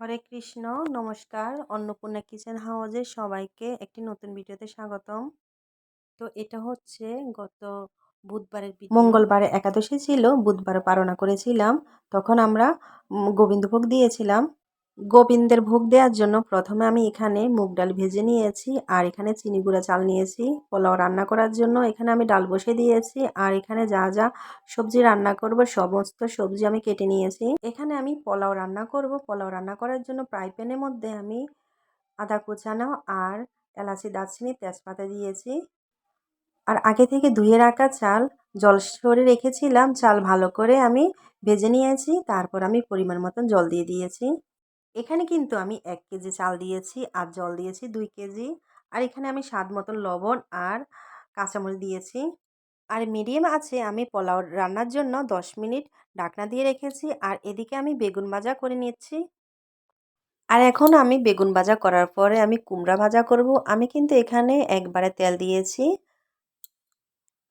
হরে কৃষ্ণ, নমস্কার। অন্নপূর্ণা কিচেন হাউজে সবাইকে একটি নতুন ভিডিওতে স্বাগতম। তো এটা হচ্ছে গত বুধবারের মঙ্গলবারে একাদশী ছিল বুধবার পালনা করেছিলাম। তখন আমরা গোবিন্দভোগ দিয়েছিলাম। গোবিন্দের ভোগ দেওয়ার জন্য প্রথমে আমি এখানে মুগ ডাল ভেজে নিয়েছি, আর এখানে চিনি গুঁড়া চাল নিয়েছি, পোলাও রান্না করার জন্য এখানে আমি ডাল বসে দিয়েছি, আর এখানে যা যা সবজি রান্না করব সমস্ত সবজি আমি কেটে নিয়েছি। এখানে আমি পোলাও রান্না করব, পোলাও রান্না করার জন্য ফ্রাই প্যানের মধ্যে আমি আদা কুচানো আর এলাচি, দারচিনি, তেজপাতা দিয়েছি। আর আগে থেকে ধুয়ে রাখা চাল, জল সরে রেখেছিলাম, চাল ভালো করে আমি ভেজে নিয়েছি, তারপর আমি পরিমাণ মতন জল দিয়ে দিয়েছি। এখানে কিন্তু আমি এক কেজি চাল দিয়েছি, আর জল দিয়েছি দুই কেজি। আর এখানে আমি স্বাদ মতন লবণ আর কাঁচামরিচ দিয়েছি। আর মিডিয়াম আছে আমি পোলাও রান্নার জন্য দশ মিনিট ডাকনা দিয়ে রেখেছি, আর এদিকে আমি বেগুন ভাজা করে নিচ্ছি। আর এখন আমি বেগুন ভাজা করার পরে আমি কুমড়া ভাজা করব। আমি কিন্তু এখানে একবারে তেল দিয়েছি।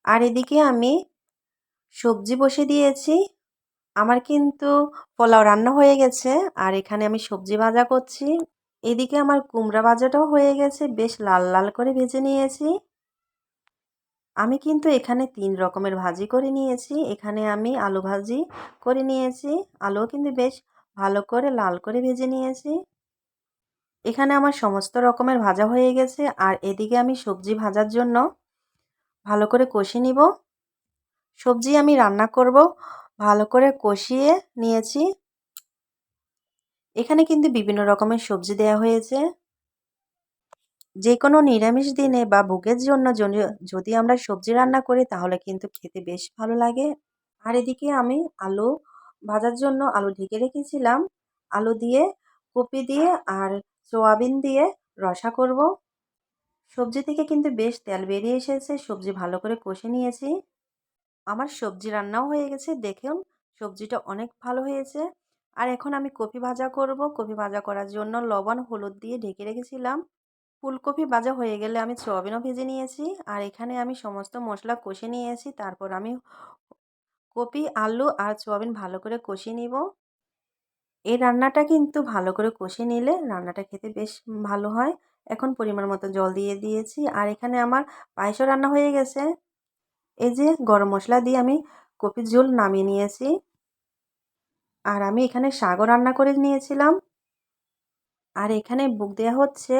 আর এদিকে আমি সবজি বসে দিয়েছি। আমার কিন্তু পোলাও রান্না হয়ে গেছে, আর এখানে আমি সবজি ভাজা করছি। এদিকে আমার কুমড়া ভাজাটাও হয়ে গেছে, বেশ লাল লাল করে ভেজে নিয়েছি। আমি কিন্তু এখানে তিন রকমের ভাজি করে নিয়েছি। এখানে আমি আলু ভাজি করে নিয়েছি, আলুও কিন্তু বেশ ভালো করে লাল করে ভেজে নিয়েছি। এখানে আমার সমস্ত রকমের ভাজা হয়ে গেছে, আর এদিকে আমি সবজি ভাজার জন্য ভালো করে কষে নিব। সবজি আমি রান্না করব ভালো করে কষিয়ে নিয়েছি। এখানে কিন্তু বিভিন্ন রকমের সবজি দেয়া হয়েছে। যে কোনো নিরামিষ দিনে বা ভোগের জন্য, যদি আমরা সবজি রান্না করি তাহলে কিন্তু খেতে বেশ ভালো লাগে। আর এদিকে আমি আলু ভাজার জন্য আলু ঢেকে রেখেছিলাম। আলু দিয়ে, কপি দিয়ে আর সোয়াবিন দিয়ে রসা করব। সবজি থেকে কিন্তু বেশ তেল বেরিয়ে এসেছে। সবজি ভালো করে কষে নিয়েছি। আমার সবজি রান্নাও হয়ে গেছে দেখুন সবজিটা অনেক ভালো হয়েছে। আর এখন আমি কপি ভাজা করব। কপি ভাজা করার জন্য লবণ, হলুদ দিয়ে ঢেকে রেখেছিলাম। ফুলকপি ভাজা হয়ে গেলে আমি সোয়াবিনও ভেজে নিয়েছি। আর এখানে আমি সমস্ত মশলা কষে নিয়েছি। তারপর আমি কপি, আলু আর সোয়াবিন ভালো করে কষিয়ে নিব। এই রান্নাটা কিন্তু ভালো করে কষে নিলে রান্নাটা খেতে বেশ ভালো হয়। এখন পরিমাণ মতো জল দিয়ে দিয়েছি। আর এখানে আমার পায়েসও রান্না হয়ে গেছে। এই যে গরম মশলা দিয়ে আমি কপির ঝোল নামিয়ে নিয়েছি। আর আমি এখানে শাকও রান্না করে নিয়েছিলাম। আর এখানে বুক দেওয়া হচ্ছে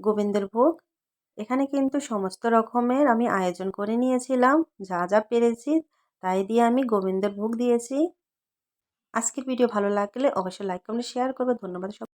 গোবিন্দের ভোগ। এখানে কিন্তু সমস্ত রকমের আমি আয়োজন করে নিয়েছিলাম। যা যা পেরেছি তাই দিয়ে আমি গোবিন্দের ভোগ দিয়েছি। আজকের ভিডিও ভালো লাগলে অবশ্যই লাইক কমেন্ট শেয়ার করবে। ধন্যবাদ সব